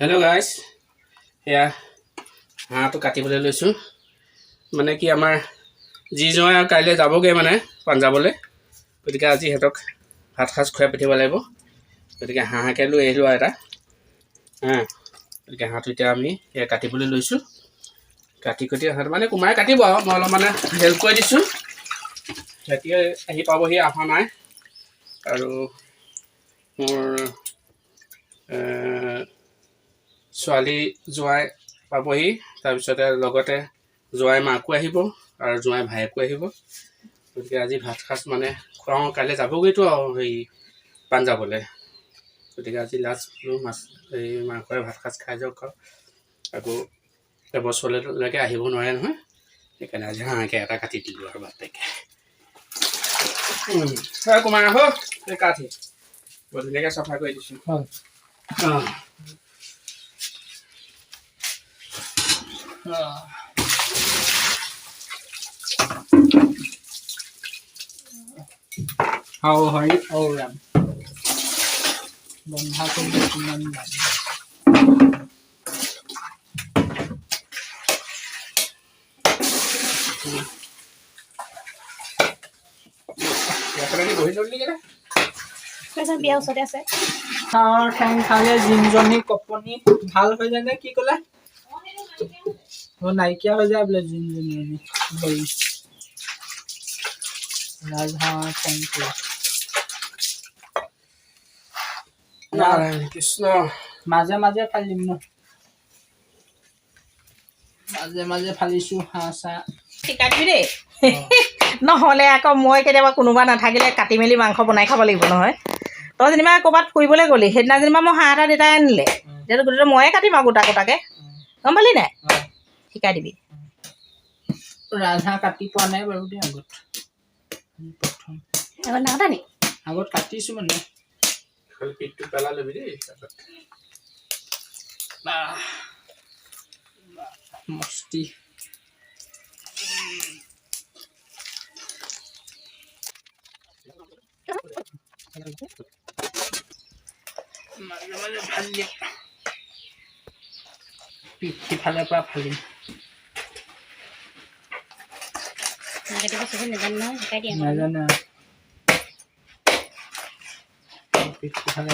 Hello' guys এয়া হাঁহটো কাটিবলৈ লৈছোঁ। মানে কি আমাৰ যি জোঁৱাই আৰু কাইলৈ যাবগৈ মানে পাঞ্জাৱলৈ। গতিকে আজি সিহঁতক ভাত সাজ খুৱাই পঠিয়াব লাগিব। গতিকে হাঁহকে লৈ আহিলোঁ আৰু এটা। হা, গতিকে হাঁহটো এতিয়া আমি এয়া কাটিবলৈ লৈছোঁ। কাটি কুটি সিহঁত মানে কুমাৰে কাটিব আৰু। মই অলপ মানে হেল্প কৰি দিছোঁ। সিহঁতি আহি পাবহি অহা নাই। আৰু মোৰ ছোৱালী জোঁৱাই পাবহি তাৰপিছতে লগতে জোঁৱাই মাকো আহিব আৰু জোঁৱাই ভায়েকো আহিব। গতিকে আজি ভাত সাজ মানে খুৱাওঁ কাইলৈ যাবগৈতো আৰু হেৰি পাঞ্জাৱলৈ। গতিকে আজি লাষ্ট মাছ এই মাংসৰে ভাত সাজ খাই যাওক আৰু। আকৌ এবছৰলৈকে আহিব নোৱাৰে নহয়। সেইকাৰণে আজি হাঁহকৈ এটা কাটি দিলোঁ আৰু বাপেকে। কুমাৰ আহ। এই কাঠি ধুনীয়াকৈ চাফা কৰি দিছোঁ। অঁ। দাম ইয়াতে বহি ল'লি কেনে তাৰপিছত বিয়া ওচৰতে আছে। হাঁহৰ ঠেং খালে জিনজনী কপনি ভালো হৈ যায় নে কি ক'লে কৃষ্ণ মাজে মাজে ফালিম ন মাজে মাজে ফালিছো হাঁহ চাহ শিকাই দিবি দেই নহ'লে আকৌ মই কেতিয়াবা কোনোবা নাথাকিলে কাটি মেলি মাংস বনাই খাব লাগিব নহয় তই যেনিবা ক'ৰবাত ফুৰিবলৈ গ'লি সেইদিনা যেনিবা মই হাঁহ এটা দেউতাই আনিলে তেতিয়া গোটেইটো ময়ে কাটিম আৰু গোটা গোটাকৈ গম পালি নাই শিকাই দিবি ৰাজহাঁহ কাটি পোৱা নাই বাৰু দেই আগত। প্ৰথম নাকাটা। নি আগত কাটিছো মানে। খালি পিঠটো পেলাই ল'বি দেই মস্তি। মাজে মাজে পিঠ সিফালৰ পৰা ফালিম।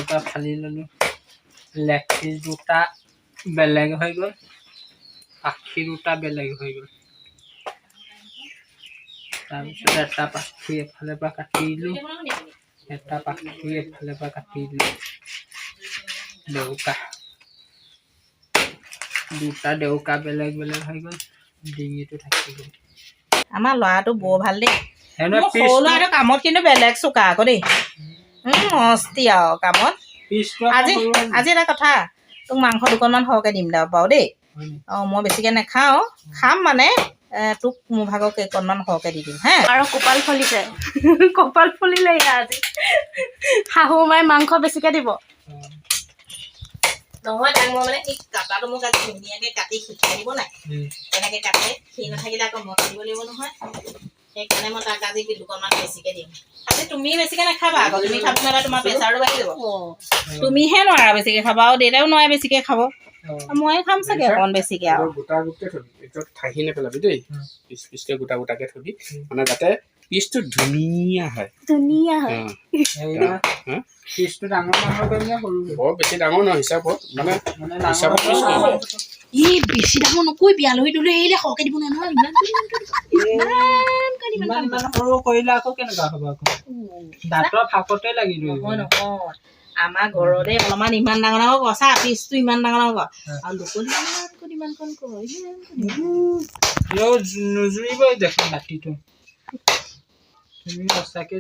পৰা ফালি ল'লোঁ লেগ দুটা বেলেগ হৈ গ'ল পাখি দুটা বেলেগ হৈ গ'ল তাৰপিছত এটা পাখি এফালৰ পৰা কাটি দিলোঁ এটা পাখি এফালৰ পৰা কাটি দিলোঁ ডেউকা দুটা ডেউকা বেলেগ বেলেগ হৈ গ'ল, ডিঙিটো থাকি গ'ল। আমাৰ ল'ৰাটো বৰ ভাল দেই। মোৰ সৰু ল'ৰাটো কামত কিন্তু বেলেগ চোকা আকৌ দেই। মস্তি আৰু কামত। আজি আজি। এটা কথা তোক মাংস দুকণমান সৰহকৈ দিম দে বাৰু দেই। অঁ মই বেছিকৈ নাখাওঁ। খাম মানে এ, তোক মোৰ ভাগৰ কেইকণমান সৰহকৈ দি দিম হে। আৰু কপাল ফলিছে। কপাল ফুলিলে ইয়াৰ আজি। শাহু মায়ে মাংস বেছিকে দিব। নহয় তাক মই মানে এই কাটাটো মোক আজি ধুনীয়াকৈ কাটি শিকাই দিব নাই। কেনেকৈ কাটে সি নাথাকিলে আকৌ মই কাটিব লাগিব নহয়। সেইকাৰণে মই তাক আজি দুকণমান বেছিকৈ দিম। আজি তুমি বেছিকৈ নাখাবা আকৌ তুমি খাব নোৱাৰা তোমাৰ প্ৰেছাৰটো বাঢ়ি যাব। তুমিহে নোৱাৰা বেছিকৈ খাবা আৰু দেউতাও নোৱাৰে বেছিকৈ খাব। ময়ে খাম চাগে অকণ বেছিকৈ আৰু। গোটা গোটকে থবি একদম ঠাহি নেপেলাবি দেই। পিচ পিচকে গোটা গোটাকে থবি মানে যাতে পিচটো ধুনীয়া হয়। ধুনীয়া হয়? পিচটো ডাঙৰ ডাঙৰ কৰিম নে সৰু বৰ বেছি ডাঙৰ নহয় হিচাপত মানে মানে হিচাপত পিচ কৰিব ডাঙৰ ই বেছি ডাঙৰ নকৰিবি আলহী তুলহী আহিলে সৰহকৈ দিব নহয় নহয়। ইমান সৰু কৰিলে আকৌ কেনেকুৱা হ'ব আকৌ? দাঁতৰ ফাকতে লাগি ধৰিব নহয় নহয়। আমাৰ ঘৰতে অলপমান ইমান ডাঙৰ ডাঙৰ কচা পিচটো ইমান ডাঙৰ ডাঙৰ কৰ আৰু দুকণি ইমানকণ ইমানকণ কৰ নুজুৰিবই দেখোন ৰাতিটো তুমি সঁচাকে